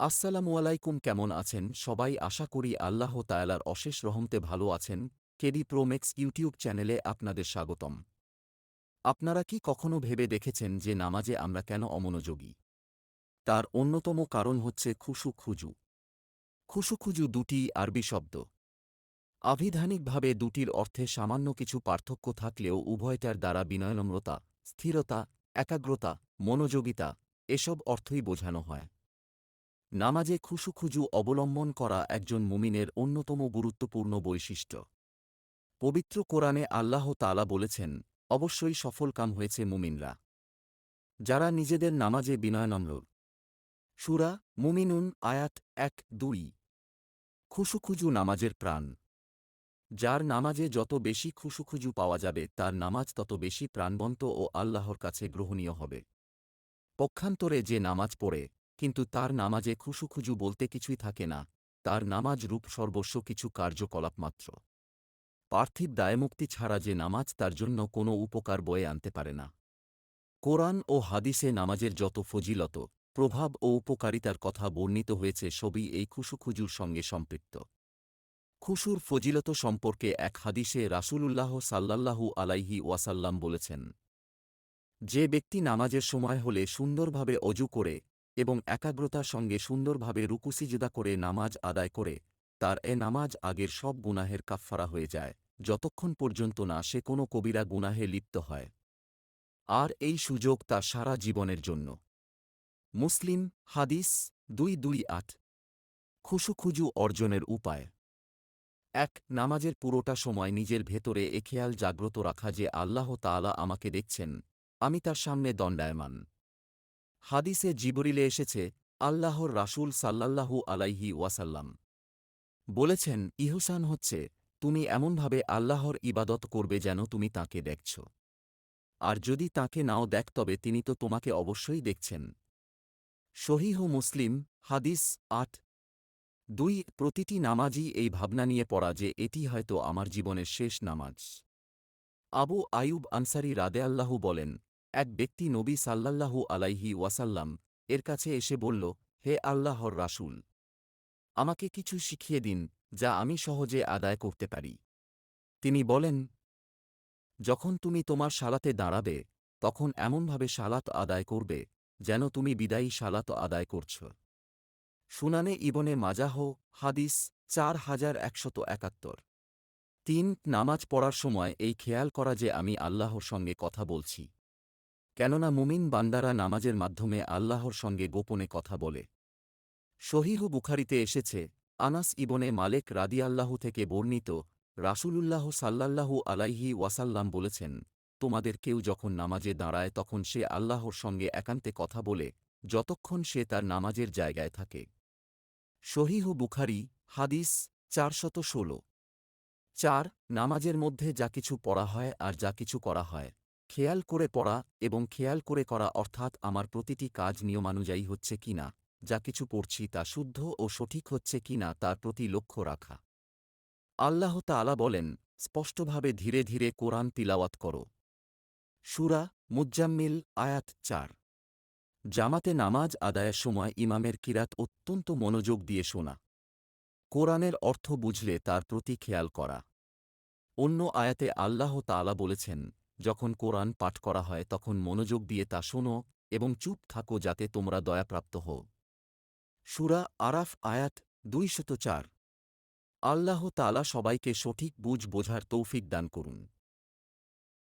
আসসালামু আলাইকুম, কেমন আছেন? সবাই আশা করি আল্লাহ তায়ালার অশেষ রহমতে ভালো আছেন। কেডি প্রোমেক্স ইউটিউব চ্যানেলে আপনাদের স্বাগতম। আপনারা কি কখনো ভেবে দেখেছেন যে নামাজে আমরা কেন অমনোযোগী? তার অন্যতম কারণ হচ্ছে খুশু খুজু খুশুখুজু দুটি আরবি শব্দ। আভিধানিকভাবে দুটির অর্থে সামান্য কিছু পার্থক্য থাকলেও উভয়টার দ্বারা বিনয়নম্রতা, স্থিরতা, একাগ্রতা, মনোযোগিতা, এসব অর্থই বোঝানো হয়। নামাজে খুশুখুজু অবলম্বন করা একজন মুমিনের অন্যতম গুরুত্বপূর্ণ বৈশিষ্ট্য। পবিত্র কোরআনে আল্লাহ তালা বলেছেন, অবশ্যই সফলকাম হয়েছে মুমিনরা। যারা নিজেদের নামাজে বিনয়নম্র সুরা মুমিনুন আয়াত এক দুই। খুশুখুজু নামাজের প্রাণ। যার নামাজে যত বেশি খুশুখুজু পাওয়া যাবে, তার নামাজ তত বেশি প্রাণবন্ত ও আল্লাহর কাছে গ্রহণীয় হবে। পক্ষান্তরে যে নামাজ পড়ে কিন্তু তার নামাজে খুশুখুজু বলতে কিছুই থাকে না, তার নামাজ রূপ সর্বস্ব কিছু কার্যকলাপ মাত্র। পার্থিব দায়মুক্তি ছাড়া যে নামাজ তার জন্য কোনো উপকার বয়ে আনতে পারে না। কোরআন ও হাদিসে নামাজের যত ফজিলত, প্রভাব ও উপকারিতার কথা বর্ণিত হয়েছে সবই এই খুশুখুজুর সঙ্গে সম্পৃক্ত। খুশুর ফজিলত সম্পর্কে এক হাদিসে রাসূলুল্লাহ সাল্লাল্লাহু আলাইহি ওয়াসাল্লাম বলেছেন, যে ব্যক্তি নামাজের সময় হলে সুন্দরভাবে অজু করে এবং একাগ্রতার সঙ্গে সুন্দরভাবে রুকুসিজুদা করে নামাজ আদায় করে, তার এ নামাজ আগের সব গুনাহের কাফফারা হয়ে যায়, যতক্ষণ পর্যন্ত না সে কোনো কবিরা গুনাহে লিপ্ত হয়। আর এই সুযোগ তা সারা জীবনের জন্য। মুসলিম, হাদিস, দুই দুই আট। খুশুখুজু অর্জনের উপায়। এক, নামাজের পুরোটা সময় নিজের ভেতরে এ খেয়াল জাগ্রত রাখা যে আল্লাহ তাআলা আমাকে দেখছেন, আমি তার সামনে দণ্ডায়মান। হাদিসে জিবরিলে এসেছে, আল্লাহর রাসূল সাল্লাল্লাহু আলাইহি ওয়াসাল্লাম। বলেছেন, ইহসান হচ্ছে, তুমি এমনভাবে আল্লাহর ইবাদত করবে যেন তুমি তাকে দেখছ। আর যদি তাকে নাও দেখ, তবে তিনি তো তোমাকে অবশ্যই দেখছেন। শহীহ মুসলিম, হাদিস আট। দুই, প্রতিটি নামাজই এই ভাবনা নিয়ে পড়া যে এটি হয়তো আমার জীবনের শেষ নামাজ। আবু আয়ুব আনসারি রাদে আল্লাহু বলেন এক ব্যক্তি নবী সাল্লাল্লাহু আলাইহি ওয়াসাল্লাম এর কাছে এসে বলল, হে আল্লাহর রাসূল, আমাকে কিছু শিখিয়ে দিন যা আমি সহজে আদায় করতে পারি। তিনি বলেন, যখন তুমি তোমার সালাতে দাঁড়াবে, তখন এমনভাবে সালাত আদায় করবে যেন তুমি বিদায়ী সালাত আদায় করছ। সুনানে ইবনে মাজাহ, হাদিস চার হাজার একশত একাত্তর। তিন, নামাজ পড়ার সময় এই খেয়াল করা যে আমি আল্লাহর সঙ্গে কথা বলছি। কেননা মুমিন বান্দারা নামাজের মাধ্যমে আল্লাহর সঙ্গে গোপনে কথা বলে। শহীহ বুখারিতে এসেছে, আনাস ইবনে মালেক রাদিয়াল্লাহু থেকে বর্ণিত, রাসূলুল্লাহ সাল্লাল্লাহু আলাইহি ওয়াসাল্লাম বলেছেন, তোমাদের কেউ যখন নামাজে দাঁড়ায় তখন সে আল্লাহর সঙ্গে একান্তে কথা বলে, যতক্ষণ সে তার নামাজের জায়গায় থাকে। শহীহ বুখারি, হাদিস চারশত ষোল। চার, নামাজের মধ্যে যা কিছু পড়া হয় আর যা কিছু করা হয়। খেয়াল করে পড়া এবং খেয়াল করে করা অর্থাৎ আমার প্রতিটি কাজ নিয়মানুযায়ী হচ্ছে কিনা যা কিছু পড়ছি তা শুদ্ধ ও সঠিক হচ্ছে কিনা তার প্রতি লক্ষ্য রাখা। আল্লাহ তালা বলেন, স্পষ্টভাবে ধীরে ধীরে কোরআন তিলাওয়াত করো। সুরা মুজ্জাম্মিল আয়াত চার। জামাতে নামাজ আদায়ের সময় ইমামের কিরাত অত্যন্ত মনোযোগ দিয়ে শোনা। কোরআনের অর্থ বুঝলে তার প্রতি খেয়াল করা। অন্য আয়াতে আল্লাহ তালা বলেছেন যখন কোরআন পাঠ করা হয় তখন মনোযোগ দিয়ে তা শোনো এবং চুপ থাকো যাতে তোমরা দয়াপ্রাপ্ত হও। সুরা আরাফ আয়াত দুইশত চার। আল্লাহ তালা সবাইকে সঠিক বুঝ বোঝার তৌফিক দান করুন।